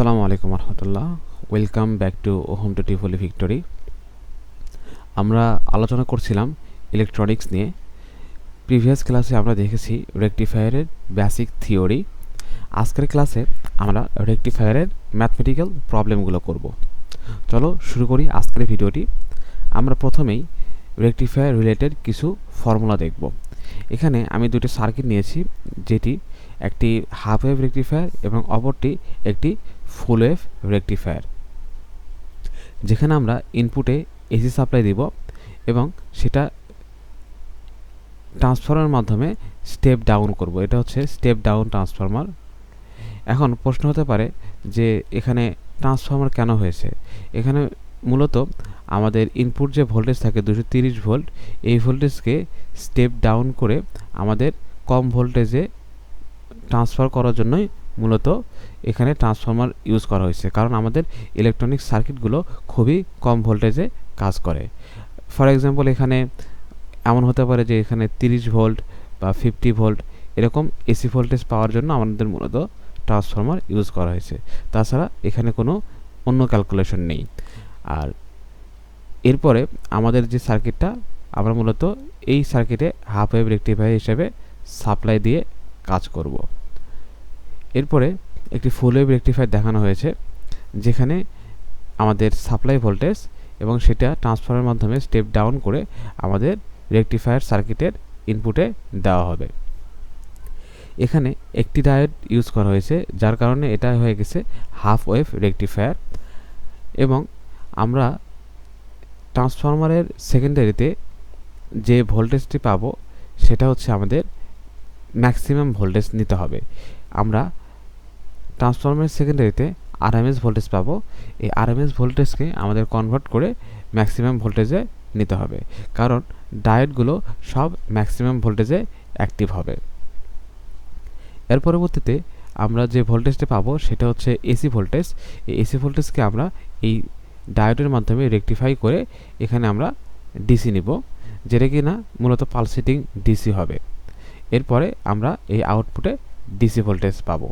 আসসালামু আলাইকুম রহমতুল্লাহ। Welcome back to home to টিফলি victory আমরা আলোচনা করছিলাম ইলেকট্রনিক্স নিয়ে। প্রিভিয়াস ক্লাসে আমরা দেখেছি রেকটিফায়ারের বেসিক থিওরি আজকের ক্লাসে আমরা রেকটিফায়ারের ম্যাথমেটিক্যাল প্রবলেমগুলো করব। চলো শুরু করি আজকের ভিডিওটি আমরা প্রথমেই রেকটিফায়ার রিলেটেড কিছু ফর্মুলা দেখব। এখানে আমি দুটি সার্কিট নিয়েছি, যেটি একটি হাফ ওয়েভ রেকটিফায়ার এবং অপরটি একটি ফুল ওয়েভ রেকটিফায়ার, যেখানে আমরা ইনপুটে এসি সাপ্লাই দিব এবং সেটা ট্রান্সফর্মার মাধ্যমে স্টেপ ডাউন করব। এটা হচ্ছে স্টেপ ডাউন ট্রান্সফর্মার। এখন প্রশ্ন হতে পারে যে এখানে ট্রান্সফর্মার কেন হয়েছে? এখানে মূলত আমাদের ইনপুট যে ভোল্টেজ থাকে দুশো তিরিশ ভোল্ট, এই ভোল্টেজকে স্টেপ ডাউন করে আমাদের কম ভোল্টেজে ট্রান্সফার করার জন্যই মূলত এখানে ট্রান্সফর্মার ইউজ করা হয়েছে। কারণ আমাদের ইলেকট্রনিক সার্কিটগুলো খুবই কম ভোল্টেজে কাজ করে। ফর এক্সাম্পল এখানে এমন হতে পারে যে এখানে তিরিশ ভোল্ট বা ফিফটি ভোল্ট এরকম এসি ভোল্টেজ পাওয়ার জন্য আমাদের মূলত ট্রান্সফর্মার ইউজ করা হয়েছে। তাছাড়া এখানে কোনো অন্য ক্যালকুলেশন নেই। আর এরপরে আমাদের যে সার্কিটটা আমরা মূলত এই সার্কিটে হাফ ওয়েভ রেক্টিফায়ার হিসেবে সাপ্লাই দিয়ে কাজ করব। এরপরে একটি ফুল ওয়েভ রেক্টিফায়ার দেখানো হয়েছে, যেখানে আমাদের সাপ্লাই ভোল্টেজ এবং সেটা ট্রান্সফারের মাধ্যমে স্টেপ ডাউন করে আমাদের রেকটিফায়ার সার্কিটের ইনপুটে দেওয়া হবে। এখানে একটি ডায়োড ইউজ করা হয়েছে, যার কারণে এটা হয়ে গেছে হাফ ওয়েভ রেকটিফায়ার এবং আমরা ট্রান্সফরমারের সেকেন্ডারিতে যে ভোল্টেজটি পাবো, সেটা হচ্ছে আমাদের ম্যাক্সিমাম ভোল্টেজ নিতে হবে। আমরা ট্রান্সফরমারের সেকেন্ডারিতে আরএমএস ভোল্টেজ পাবো। এই আরএমএস ভোল্টেজকে আমাদের কনভার্ট করে ম্যাক্সিমাম ভোল্টেজে নিতে হবে। কারণ ডায়েটগুলো সব ম্যাক্সিমাম ভোল্টেজে অ্যাক্টিভ হবে। এর পরবর্তীতে আমরা যে ভোল্টেজটা পাবো, সেটা হচ্ছে এসি ভোল্টেজ এই এসি ভোল্টেজকে আমরা এই ডায়োডের মাধ্যমে রেকটিফাই করে এখানে আমরা ডিসি নিব, যেটা কি না মূলত পালসেটিং ডিসি হবে। এরপরে আমরা এই আউটপুটে ডিসি ভোল্টেজ পাবো।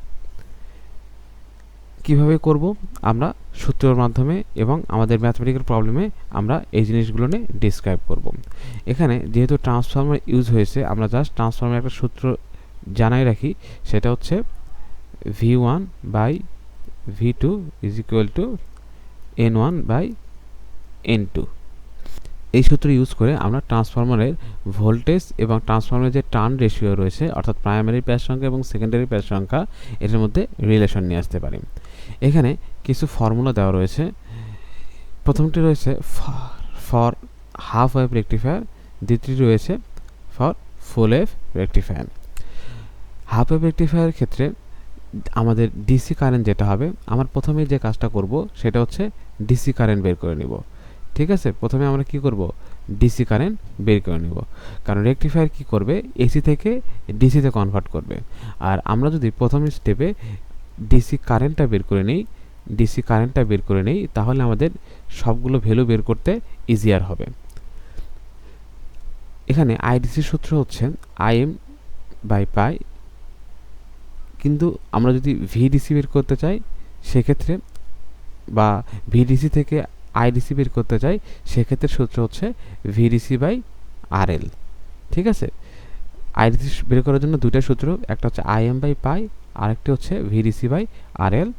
কীভাবে করব, আমরা সূত্রের মাধ্যমে এবং আমাদের ম্যাথমেটিক্যাল প্রবলেমে আমরা এই জিনিসগুলো নিয়ে ডিসক্রাইব করব। এখানে যেহেতু ট্রান্সফর্মার ইউজ হয়েছে, আমরা জাস্ট ট্রান্সফর্মার একটা সূত্র জানাই রাখি, সেটা হচ্ছে V one by V two is equal to N one by N two এই সূত্র ইউজ করে আমরা ট্রান্সফর্মারের ভোল্টেজ এবং ট্রান্সফর্মারের যে টার্ন রেশিও রয়েছে, অর্থাৎ প্রাইমারি প্যাচ সংখ্যা এবং সেকেন্ডারি প্যাচ সংখ্যা, এটার মধ্যে রিলেশন নিয়ে আসতে পারি। এখানে কিছু ফর্মুলা দেওয়া রয়েছে। প্রথমটি রয়েছে ফর হাফ ওয়েভ রেকটিফায়ার দ্বিতীয়টি রয়েছে for full wave rectifier half wave rectifier ক্ষেত্রে আমাদের ডিসি কারেন্ট যেটা হবে, আমার প্রথমে যে কাজটা করব সেটা হচ্ছে ডিসি কারেন্ট বের করে নিব। ঠিক আছে? প্রথমে আমরা কি করব? ডিসি কারেন্ট বের করে নেব। কারণ রেকটিফায়ার কি করবে? এসি থেকে ডিসিতে কনভার্ট করবে। আর আমরা যদি প্রথম স্টেপে ডিসি কারেন্টটা বের করে নিই ডিসি কারেন্টটা বের করে নেই, তাহলে আমাদের সবগুলো ভ্যালু বের করতে ইজিয়ার হবে। এখানে আইডিসি সূত্র হচ্ছে আইএম বাই পাই কিন্তু আমরা যদি ভিডিসি বের করতে চাই, সেক্ষেত্রে বা ভিডিসি থেকে আইডিসি বের করতে চাই, সেক্ষেত্রে সূত্র হচ্ছে ভিডিসি বাই আরএল ঠিক আছে? আইডিসি বের করার জন্য দুইটা সূত্র, একটা হচ্ছে আইএম বাই পাই আরেকটি হচ্ছে VDC by R L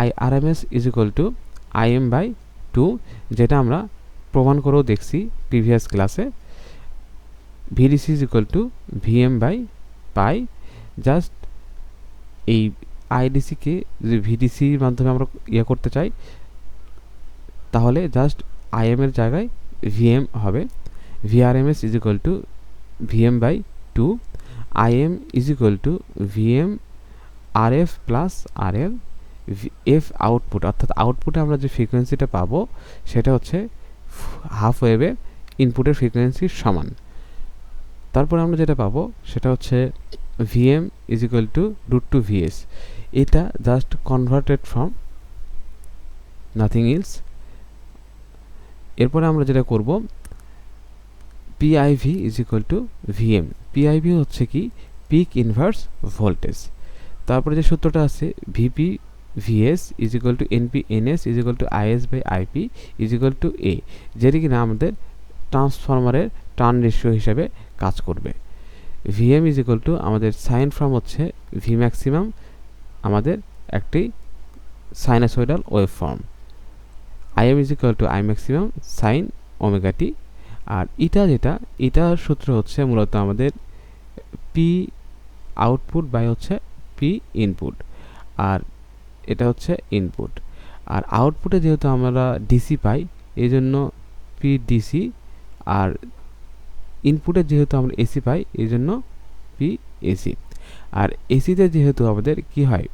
I R M S is equal to I M by two যেটা আমরা প্রমাণ করেও দেখছি প্রিভিয়াস ক্লাসে VDC is equal to VM by pi just এই আইডিসিকে যদি ভিডিসির মাধ্যমে আমরা ইয়ে করতে চাই, তাহলে জাস্ট আইএম এর জায়গায় ভিএম হবে। VRMS is equal to VM by two IM is equal to VM R F plus R L F output অর্থাৎ আউটপুটে আমরা যে ফ্রিকোয়েন্সিটা পাবো, সেটা হচ্ছে হাফ ওয়েভে ইনপুটের ফ্রিকোয়েন্সির সমান। তারপরে আমরা যেটা পাবো, সেটা হচ্ছে VM is equal to root two VS এটা just converted from nothing else এরপরে আমরা যেটা করব PIV is equal to VM PIV হচ্ছে কি? পিক ইনভার্স ভোল্টেজ তারপরে যে সূত্রটা আছে VP VS is equal to NP NS is equal to IS by IP is equal to A যেটি কিনা আমাদের ট্রান্সফরমারের টার্ন রেশিও হিসাবে কাজ করবে। ভিএম ইজ ইকুয়াল টু আমাদের সাইন ফর্ম হচ্ছে ভি ম্যাক্সিমাম আমাদের একটি sinusoidal wave form IM is equal to I maximum sine omega t R eta যেটা ইটার সূত্র হচ্ছে মূলত আমাদের পি আউটপুট বাই হচ্ছে পি ইনপুট আর এটা হচ্ছে ইনপুট আর আউটপুটে যেহেতু আমরা ডিসি পাই এই জন্য পি ডিসি আর ইনপুটে যেহেতু আমরা এসি পাই এই জন্য পি এসি আর এসিতে যেহেতু আমাদের কি হয়?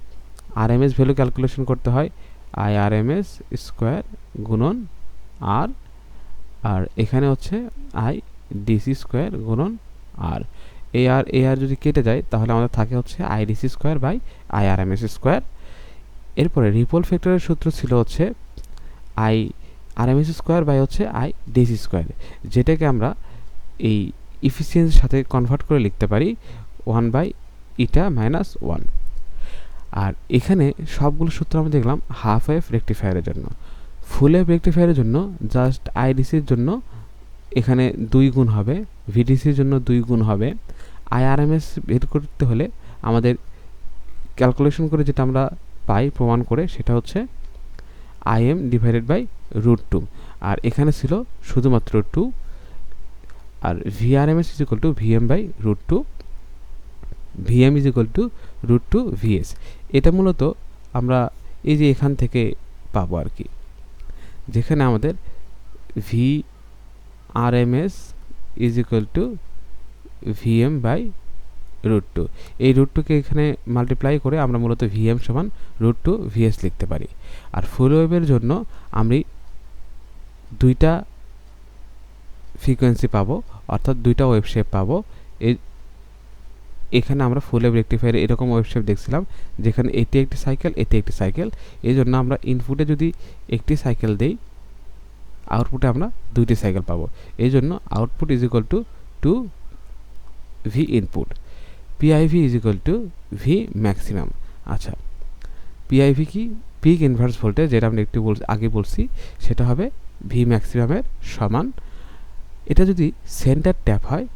R M S value calculation করতে হয় I R M S square গুণন আর আর এখানে হচ্ছে আই ডিসি স্কোয়ার গুণন আর এ আর এ আর যদি কেটে যায়, তাহলে আমাদের থাকে হচ্ছে I DC square by I R M S square এরপরে রিপোল ফ্যাক্টরের সূত্র ছিল হচ্ছে I R M S square by হচ্ছে আই ডিসি স্কোয়ার যেটাকে আমরা এই ইফিসিয়েন্সির সাথে কনভার্ট করে লিখতে পারি one by eta minus one আর এখানে সবগুলো সূত্র আমরা দেখলাম হাফ ওয়েভ রেক্টিফায়ারের জন্য। ফুল ওয়েভ রেক্টিফায়ারের জন্য জাস্ট আইডিসির জন্য এখানে দুই গুণ হবে ভিডিসির জন্য দুই গুণ হবে। আইআরএমএস বের করতে হলে আমাদের ক্যালকুলেশন করে যেটা আমরা পাই, প্রমাণ করে, সেটা হচ্ছে IM divided by root two আর এখানে ছিল শুধুমাত্র two R VRMS is equal to VM by root two VM is equal to root two VS এটা মূলত আমরা এই যে এখান থেকে পাবো আর কি, যেখানে আমাদের V R M S is equal to VM by root two এই রুট টুকে এখানে মাল্টিপ্লাই করে আমরা মূলত ভিএম সমান রুট টু ভিএস লিখতে পারি। আর ফুল ওয়েভের জন্য আমি দুইটা ফ্রিকোয়েন্সি পাবো, অর্থাৎ দুইটা ওয়েভ শেপ পাবো। এই এখানে আমরা ফুল ওয়েভ রেক্টিফায়ার এরকম ওয়েভ শেপ দেখছিলাম, যেখানে এটি একটি সাইকেল এটি একটি সাইকেল এই জন্য আমরা ইনপুটে যদি একটি সাইকেল দেই আউটপুটে আমরা দুইটি সাইকেল পাবো। এই জন্য output is equal to two V input PIV is equal to V maximum আচ্ছা পিআইভি কি? পিক ইনভার্স ভোল্টেজ যেটা আমরা একটু আগে বলছি, সেটা হবে ভি ম্যাক্সিমামের সমান। এটা যদি সেন্টার ট্যাপ হয়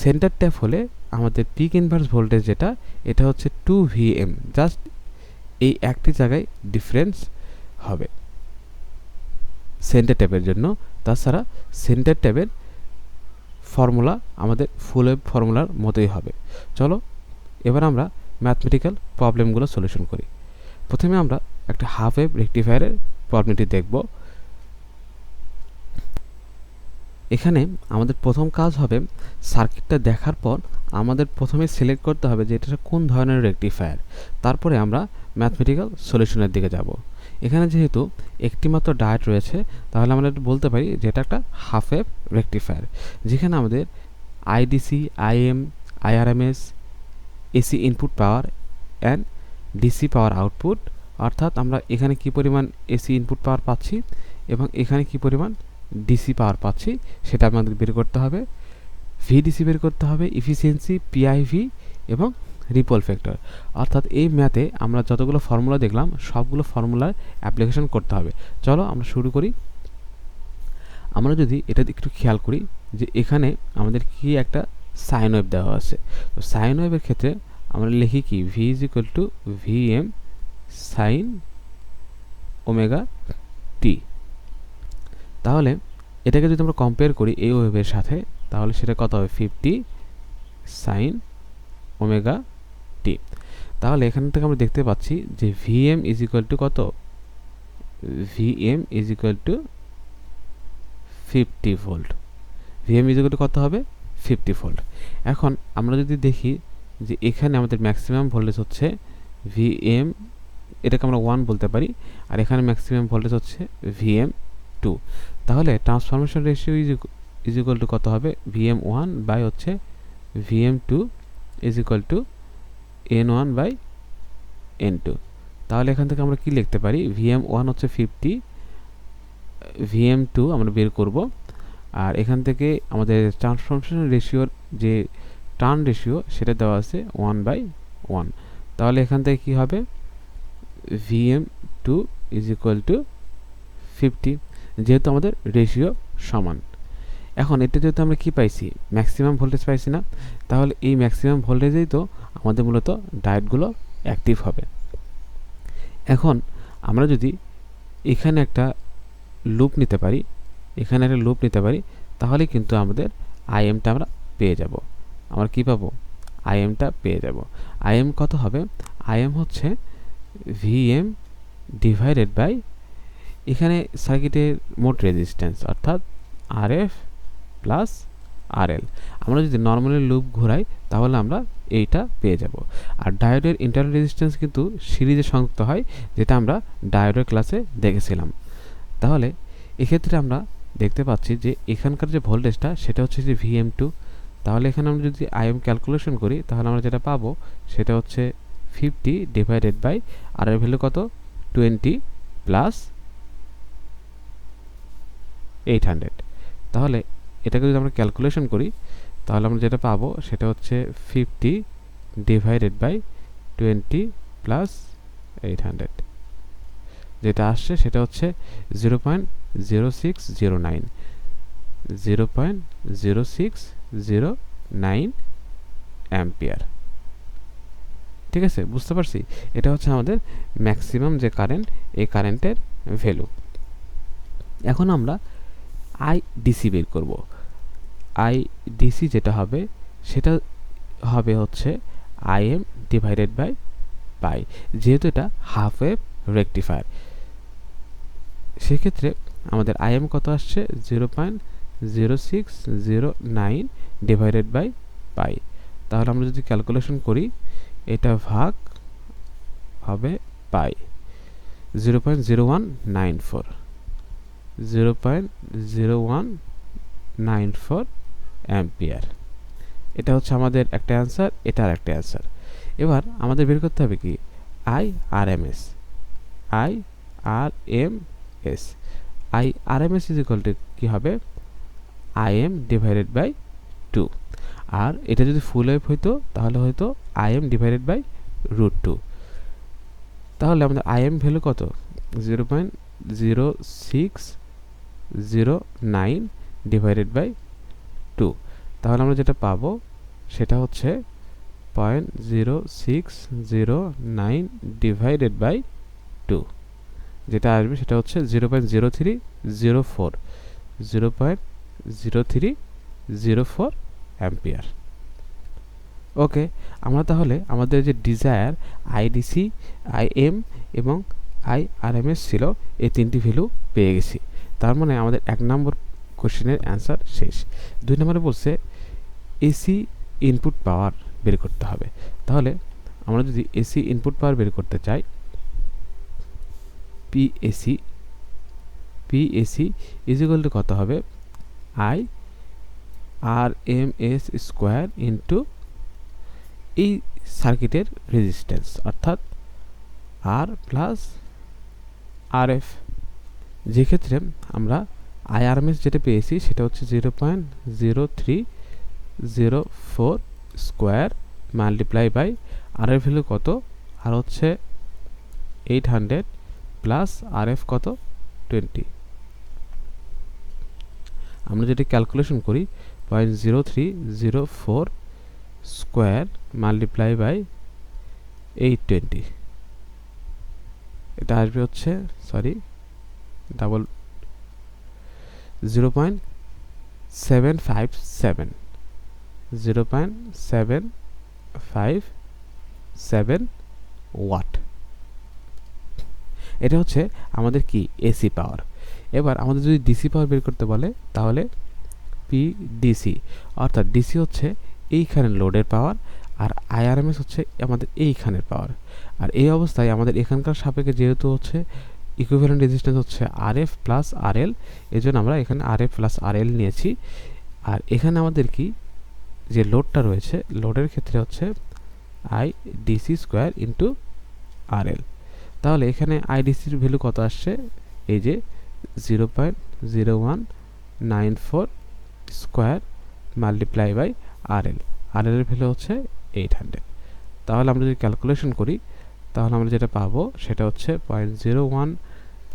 সেন্টার ট্যাপ হলে আমাদের পিক ইনভার্স ভোল্টেজ যেটা, এটা হচ্ছে টু ভি এম জাস্ট এই একটি জায়গায় ডিফারেন্স হবে। সেন্টার ট্যাপের জন্য। তাছাড়া সেন্টার ট্যাপের ফর্মুলা আমাদের ফুল ওয়েভ ফর্মুলার মতোই হবে। চলো, এবার আমরা ম্যাথমেটিক্যাল প্রবলেমগুলো সলিউশন করি। প্রথমে আমরা একটা হাফ ওয়েভ রেক্টিফায়ারের প্রবলেমটি দেখব। এখানে আমাদের প্রথম কাজ হবে সার্কিটটা দেখার পর আমাদের প্রথমে সিলেক্ট করতে হবে যে এটা কোন ধরনের রেক্টিফায়ার তারপরে আমরা ম্যাথমেটিক্যাল সলিউশনের দিকে যাব। এখানে যেহেতু একটি মাত্র ডায়েট রয়েছে, তাহলে আমরা বলতে পারি যে এটা একটা হাফ ওয়েভ রেক্টিফায়ার যেখানে আমাদের IDC IM IRMS AC input power and DC power output অর্থাৎ আমরা এখানে কি পরিমাণ এসি ইনপুট পাওয়ার পাচ্ছি এবং এখানে কি পরিমাণ ডিসি পাওয়ার পাচ্ছি, সেটা আমাদের বের করতে হবে। ভিডিসি বের করতে হবে ইফিসিয়েন্সি পিআইভি এবং রিপল ফ্যাক্টর অর্থাৎ এই ম্যাথে আমরা যতগুলো ফর্মুলা দেখলাম, সবগুলো ফর্মুলার অ্যাপ্লিকেশন করতে হবে। চলো আমরা শুরু করি। আমরা যদি এটা একটু খেয়াল করি যে এখানে আমাদের কি একটা সাইন ওয়েভ দেওয়া আছে। তো সাইন ওয়েভের ক্ষেত্রে আমরা লিখি কি? V is equal to V M sine omega t তাহলে এটাকে যদি আমরা কম্পেয়ার করি এই ওয়েভের সাথে, তাহলে সেটা কত হবে? ফিফটি সাইন ওমেগা তাহলে এখান থেকে আমরা দেখতে পাচ্ছি যে ভিএম ইজ ইকুয়াল টু কত? VM is equal to fifty volt VM is equal to কত হবে? ফিফটি ভোল্ট এখন আমরা যদি দেখি যে এখানে আমাদের ম্যাক্সিমাম ভোল্টেজ হচ্ছে ভিএম এটাকে আমরা ওয়ান বলতে পারি, আর এখানে ম্যাক্সিমাম ভোল্টেজ হচ্ছে ভিএম টু তাহলে transformation ratio is equal to কত হবে? ভিএম ওয়ান বাই হচ্ছে VM two is equal to N one by N two তাহলে এখান থেকে আমরা কি লিখতে পারি? ভিএম ওয়ান হচ্ছে ফিফটি ভিএম টু আমরা বের করব। আর এখান থেকে আমাদের ট্রান্সফরমেশন রেশিওর যে টার্ন রেশিও সেটা দেওয়া আছে ওয়ান বাই ওয়ান তাহলে এখান থেকে কি হবে? VM two is equal to fifty যেহেতু আমাদের রেশিও সমান। এখন এটা যেহেতু আমরা কি পাইছি? ম্যাক্সিমাম ভোল্টেজ পাইছি না। তাহলে এই ম্যাক্সিমাম ভোল্টেজেই তো আমাদের মূলত ডায়েটগুলো অ্যাক্টিভ হবে। এখন আমরা যদি এখানে একটা লুপ নিতে পারি, এখানে একটা লুপ নিতে পারি, তাহলে কিন্তু আমাদের আইএমটা আমরা পেয়ে যাব। আমরা কি পাবো? আইএমটা পেয়ে যাব। আইএম কত হবে? আইএম হচ্ছে ভিএম ডিভাইডেড বাই এখানে সার্কিটের মোট রেজিস্ট্যান্স অর্থাৎ আরএফ প্লাস আরএল আমরা যদি নর্মালি লুপ ঘোরাই, তাহলে আমরা এইটা পেয়ে যাব। আর ডায়োডের ইন্টারনাল রেজিস্ট্যান্স কিন্তু সিরিজে সংযুক্ত হয়, যেটা আমরা ডায়োডের ক্লাসে দেখেছিলাম। তাহলে এক্ষেত্রে আমরা দেখতে পাচ্ছি যে এখানকার যে ভোল্টেজটা সেটা হচ্ছে যে ভিএম টু তাহলে এখানে আমরা যদি আইএম ক্যালকুলেশন করি, তাহলে আমরা যেটা পাবো, সেটা হচ্ছে ফিফটি ডিভাইডেড বাই আর এর ভ্যালু কত? টোয়েন্টি প্লাস এইট হান্ড্রেড তাহলে এটাকে যদি আমরা ক্যালকুলেশন করি, তাহলে আমরা যেটা পাবো সেটা হচ্ছে fifty divided by twenty plus eight hundred যেটা আসছে সেটা হচ্ছে zero point zero six zero nine zero point zero six zero nine ampere ঠিক আছে? বুঝতে পারছি? এটা হচ্ছে আমাদের ম্যাক্সিমাম যে কারেন্ট এই কারেন্টের ভ্যালু এখন আমরা আই ডিসি বের করব। আই ডিসি যেটা হবে, সেটা হবে হচ্ছে I M divided by pi যেহেতু এটা হাফ ওয়েভ রেকটিফায়ার সেক্ষেত্রে আমাদের আই এম কত আসছে? Zero point zero six zero nine divided by pi তাহলে আমরা যদি ক্যালকুলেশন করি, এটা ভাগ হবে pi zero point zero one nine four zero point zero one nine four ampere. এটা হচ্ছে আমাদের একটা অ্যান্সার এটার একটা অ্যান্সার। এবার আমাদের বের করতে হবে কি? I R M S. I R M S. I R M S is two কী হবে? I M divided by two আর এটা যদি ফুল ওয়েভ হইতো, তাহলে হয়তো I M divided by root two তাহলে আমাদের আই এম ভ্যালু কত? Zero point zero six zero nine divided by তাহলে আমরা যেটা পাবো সেটা হচ্ছে point zero six zero nine divided by two যেটা আসবে সেটা হচ্ছে zero point zero three zero four zero point zero three zero four ampere okay আমরা তাহলে আমাদের যে ডিজায়ার আইডিসি আইএম এবং আই আর এম এস ছিল, এই তিনটি ভ্যালু পেয়ে গেছি। তার মানে আমাদের এক নম্বর কোশ্চেনের অ্যান্সার শেষ। দুই নম্বরে বলছে এসি ইনপুট পাওয়ার বের করতে হবে। তাহলে আমরা যদি এসি ইনপুট পাওয়ার বের করতে চাই পিএসি পিএসি ইজিক্যাল টু কত হবে? I R M S square into এই সার্কিটের রেজিস্ট্যান্স অর্থাৎ আর প্লাস আর এফ যেক্ষেত্রে আমরা আইআরএমএস যেটা পেয়েছি, সেটা হচ্ছে zero point zero three zero four square multiply by R এর ভ্যালু কত? আর হচ্ছে eight hundred plus R F কত? টোয়েন্টি। আমরা যদি ক্যালকুলেশন করি, point zero three zero four square multiply by eight twenty. এটা আসবে হচ্ছে, sorry, double zero point seven five seven. Zero point seven five seven watt এটা হচ্ছে আমাদের কি এসি পাওয়ার এবার আমাদের যদি ডিসি পাওয়ার বের করতে বলে, তাহলে পি ডিসি অর্থাৎ ডিসি হচ্ছে এইখানে লোডের পাওয়ার আর আইআরএমএস হচ্ছে আমাদের এইখানের পাওয়ার আর এই অবস্থায় আমাদের এখানকার সাপেক্ষে যেহেতু হচ্ছে ইকুইভ্যালেন্ট রেজিস্ট্যান্স হচ্ছে আর এফ প্লাস আর এল এই জন্য আমরা এখানে আর এফ প্লাস আর এল নিয়েছি। আর এখানে আমাদের কি যে লোডটা রয়েছে, লোডের ক্ষেত্রে হচ্ছে I DC square into R L তাহলে এখানে আইডিসির ভ্যালু কত আসছে? এই যে zero point zero one nine four square multiply by R L R এর ভ্যালু হচ্ছে এইট হান্ড্রেড তাহলে আমরা যদি ক্যালকুলেশন করি, তাহলে আমরা যেটা পাবো, সেটা হচ্ছে point zero one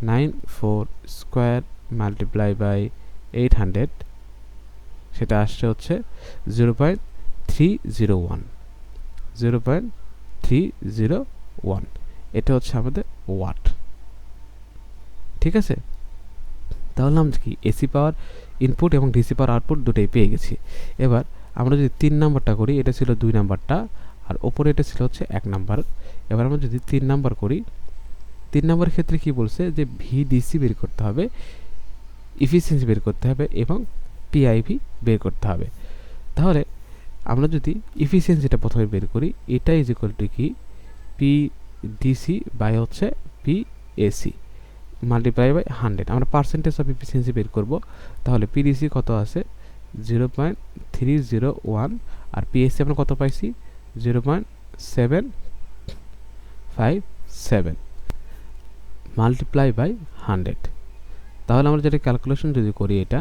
nine four square multiply by eight hundred সেটা আসছে হচ্ছে zero point three zero one. Zero point three zero one. এটা হচ্ছে আমাদের ওয়াট। ঠিক আছে? তাহলে আমরা কি এসি পাওয়ার ইনপুট এবং ডিসি পাওয়ার আউটপুট দুটোই পেয়ে গেছি। এবার আমরা যদি তিন নাম্বারটা করি, এটা ছিল দুই নাম্বারটা, আর ওপরে এটা ছিল হচ্ছে এক নাম্বার। এবার আমরা যদি তিন নাম্বার করি, তিন নাম্বার ক্ষেত্রে কি বলছে যে ভিডিসি বের করতে হবে ইফিসিয়েন্সি বের করতে হবে এবং পিআইভি বের করতে হবে। তাহলে আমরা যদি ইফিসিয়েন্সিটা প্রথমে বের করি, এটা ইজ ইকুয়াল টু কি? পি ডিসি বাই হচ্ছে P AC multiply by hundred আমরা পার্সেন্টেজ অফ ইফিসিয়েন্সি বের করব। তাহলে পিডিসি কত আছে? Zero point three zero one আর পিএসসি আমরা কত পাইছি? Zero point seven five seven multiply by hundred তাহলে আমরা যেটা ক্যালকুলেশন যদি করি এটা,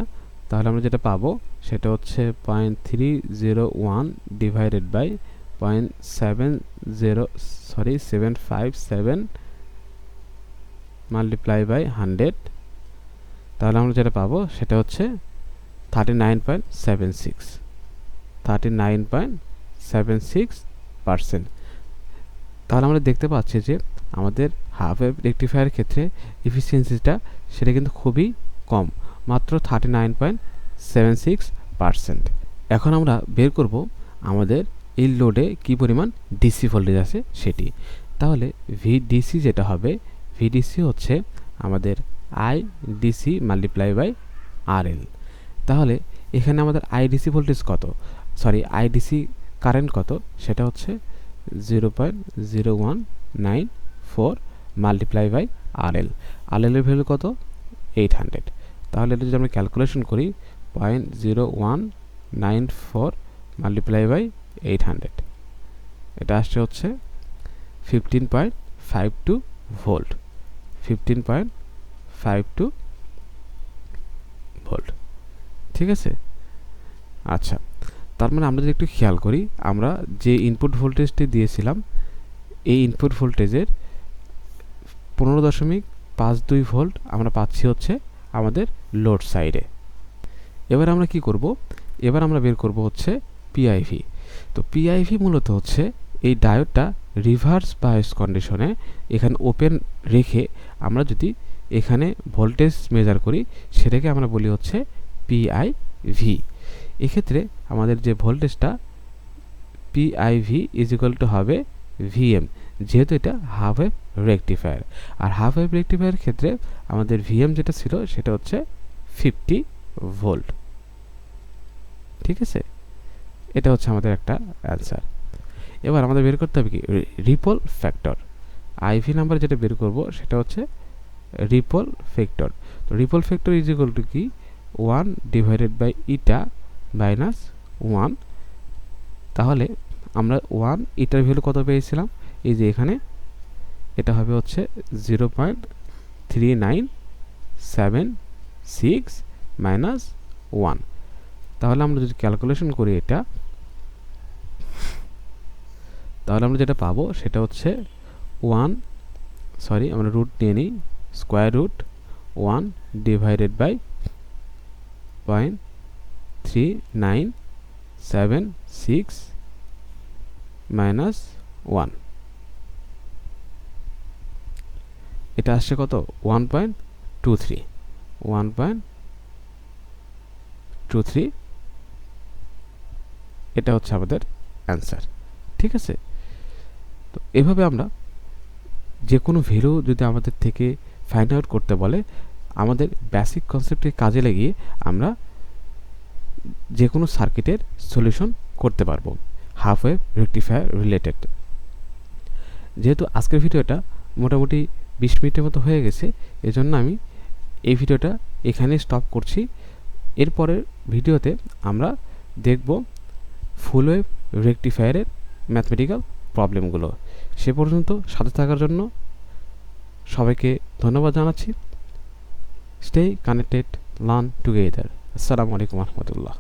তাহলে আমরা যেটা পাবো সেটা হচ্ছে point three zero one divided by point seven zero sorry seven five seven multiply by hundred তাহলে আমরা যেটা পাবো সেটা হচ্ছে thirty nine point seven six thirty nine point seven six percent তাহলে আমরা দেখতে পাচ্ছি যে আমাদের হাফ ওয়েভ রেকটিফায়ারের ক্ষেত্রে এফিসিয়েন্সিটা সেটা কিন্তু খুবই কম, মাত্র thirty nine point seven six percent এখন আমরা বের করব আমাদের এই লোডে কী পরিমাণ ডিসি ভোল্টেজ আছে সেটি। তাহলে ভিডিসি যেটা হবে ভিডিসি হচ্ছে আমাদের I DC multiply by R L তাহলে এখানে আমাদের আইডিসি ভোল্টেজ কত? সরি আইডিসি কারেন্ট কত? সেটা হচ্ছে zero point zero one nine four multiply by R L R এলের value কত? এইট হান্ড্রেড তাহলে এটা যদি আমরা ক্যালকুলেশন করি point zero one nine four multiply by eight hundred এটা আসছে হচ্ছে fifteen point five two volt fifteen point five two volt ঠিক আছে? আচ্ছা তার মানে আমরা যদি একটু খেয়াল করি, আমরা যে ইনপুট ভোল্টেজটি দিয়েছিলাম, এই ইনপুট ভোল্টেজের পনেরো দশমিক পাঁচ দুই ভোল্ট আমরা পাচ্ছি হচ্ছে আমাদের লোড সাইডে এবার আমরা কি করব? এবার আমরা বের করব হচ্ছে পিআইভি তো পিআইভি মূলত হচ্ছে এই ডায়োডটা রিভার্স বায়াস কন্ডিশনে এখানে ওপেন রেখে আমরা যদি এখানে ভোল্টেজ মেজার করি, সেটাকে আমরা বলি হচ্ছে পিআইভি এক্ষেত্রে আমাদের যে ভোল্টেজটা পিআইভি ইজ ইকুয়াল টু হবে ভিএম যেহেতু এটা হাফ ওয়েভ রেকটিফায়ার আর হাফ ওয়েভ রেকটিফায়ারের ক্ষেত্রে আমাদের ভিএম যেটা ছিল, সেটা হচ্ছে ফিফটি ভোল্ট। ঠিক আছে? এটা হচ্ছে আমাদের একটা অ্যান্সার এবার আমাদের বের করতে হবে কি? রিপল ফ্যাক্টর আইভি নাম্বার যেটা বের করব, সেটা হচ্ছে রিপল ফ্যাক্টর তো ripple factor is equal to কি? One divided by eta minus one তাহলে আমরা ওয়ান ইটার ভ্যালু কত পেয়েছিলাম? এই যে এখানে, এটা হবে হচ্ছে zero point three nine seven six minus one তাহলে আমরা যদি ক্যালকুলেশন করি এটা, তাহলে আমরা যেটা পাবো সেটা হচ্ছে ওয়ান সরি আমরা রুট নিয়ে নিই square root one divided by point three nine seven six minus one এটা আসছে কত? One point two three one point two three এটা হচ্ছে আমাদের অ্যান্সার ঠিক আছে? তো এভাবে আমরা যে কোনো ভ্যালু যদি আমাদের থেকে ফাইন্ড আউট করতে বলে, আমাদের বেসিক কনসেপ্টে কাজে লাগিয়ে আমরা যে কোনো সার্কিটের সলিউশন করতে পারব হাফ ওয়েভ রেকটিফায়ার রিলেটেড যেহেতু আজকের ভিডিওটা মোটামুটি বিশ মিনিটের মতো হয়ে গেছে, এজন্য আমি এই ভিডিওটা এখানে স্টপ করছি। এরপরের ভিডিওতে আমরা দেখব ফুল ওয়েভ রেকটিফায়ারের ম্যাথমেটিক্যাল প্রবলেমগুলো। সে পর্যন্ত সাথে থাকার জন্য সবাইকে ধন্যবাদ জানাচ্ছি। স্টে কানেক্টেড লার্ন টুগেদার আসসালামু আলাইকুম রহমতুল্লাহ।